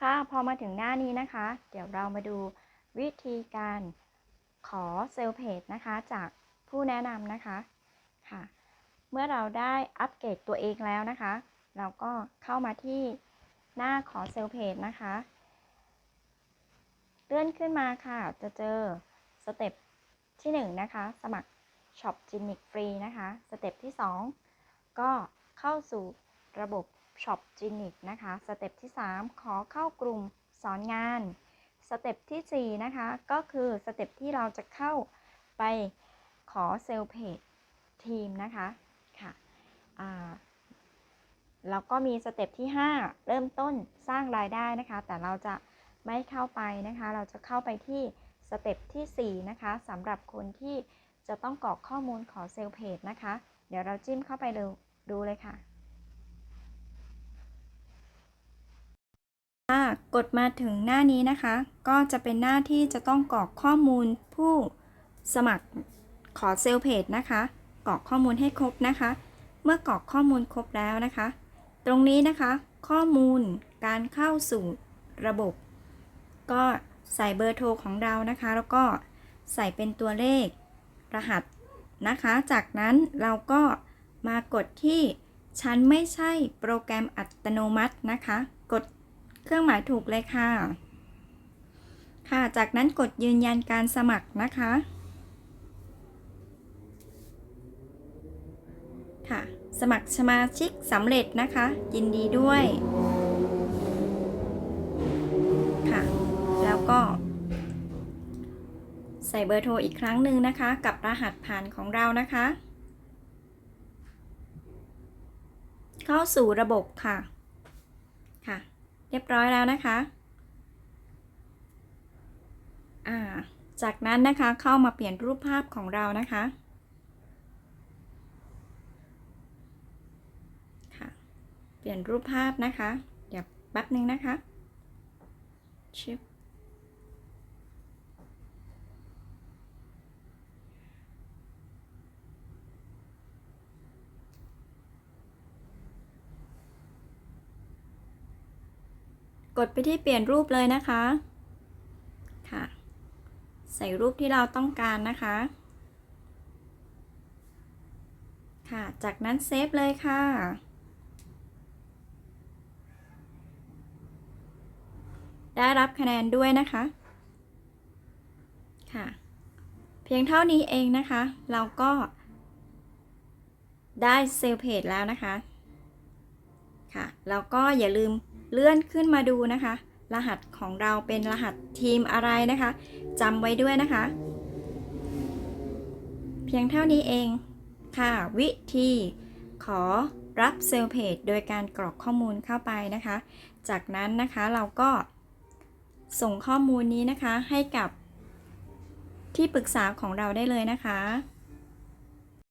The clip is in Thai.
ค่ะพอมาถึงหน้านี้นะคะ เดี๋ยวเรามาดูวิธีการขอเซลล์เพจนะคะ จากผู้แนะนำนะคะค่ะ เมื่อเราได้อัปเกรดตัวเองแล้วนะคะ เราก็เข้ามาที่หน้าขอเซลล์เพจนะคะ เลื่อนขึ้นมาค่ะ จะเจอสเต็ปที่ 1 นะคะ สมัครช็อปจินิกฟรีนะคะ สเต็ปที่ 2 ก็เข้าสู่ระบบ ช็อปจินิกนะคะ สเต็ปที่ 3 ขอเข้ากลุ่มสอนงาน สเต็ปทีสี่ 4 นะคะ ก็คือสเต็ปที่เราจะเข้าไปขอเซลเพจทีมนะคะค่ะแล้วก็มีสเต็ปที่ 5 เริ่มต้นสร้างรายได้นะคะ แต่เราจะไม่เข้าไปนะคะ เราจะเข้าไปที่สเต็ปทีสี่4 นะคะสำหรับคนที่จะต้องกรอกข้อมูลขอเซลเพจนะคะ เดี๋ยวเราจิ้มเข้าไปดูดูเลยค่ะ กดมาถึงหน้านี้นะคะ ก็จะเป็นหน้าที่จะต้องกรอกข้อมูลผู้สมัครขอเซลล์เพจนะคะ กรอกข้อมูลให้ครบนะคะ เมื่อกรอกข้อมูลครบแล้วนะคะ ตรงนี้นะคะ ข้อมูลการเข้าสู่ระบบ ก็ใส่เบอร์โทรของเรานะคะ แล้วก็ใส่เป็นตัวเลขรหัสนะคะ จากนั้นเราก็มากดที่ฉันไม่ใช่โปรแกรมอัตโนมัตินะคะ กด เครื่องหมายถูกเลยค่ะ ค่ะ จากนั้นกดยืนยันการสมัครนะคะ ค่ะ สมัครสมาชิกสำเร็จนะคะ ยินดีด้วย ค่ะ แล้วก็ ใส่เบอร์โทรอีกครั้งหนึ่งนะคะ กับรหัสผ่านของเรานะคะ เข้าสู่ระบบค่ะ เรียบร้อยแล้วนะคะ อ่า จากนั้นนะคะเข้ามาเปลี่ยนรูปภาพของเรานะคะค่ะเปลี่ยนรูปภาพนะคะ เดี๋ยวแป๊บนึงนะคะชิป กดไปที่เปลี่ยนรูปเลยนะคะค่ะ ใส่รูปที่เราต้องการนะคะ ค่ะ จากนั้นเซฟเลยค่ะ ได้รับคะแนนด้วยนะคะ ค่ะ เพียงเท่านี้เองนะคะ เราก็ได้เซลเพจแล้วนะคะ ค่ะ แล้วก็อย่าลืม เลื่อนขึ้นมาดูนะคะ รหัสของเราเป็นรหัสทีมอะไรนะคะจำไว้ด้วยนะคะ เพียงเท่านี้เองค่ะ วิธีขอรับเซลล์เพจโดยการกรอกข้อมูลเข้าไปนะคะ จากนั้นนะคะเราก็ส่งข้อมูลนี้นะคะให้กับที่ปรึกษาของเราได้เลยนะคะ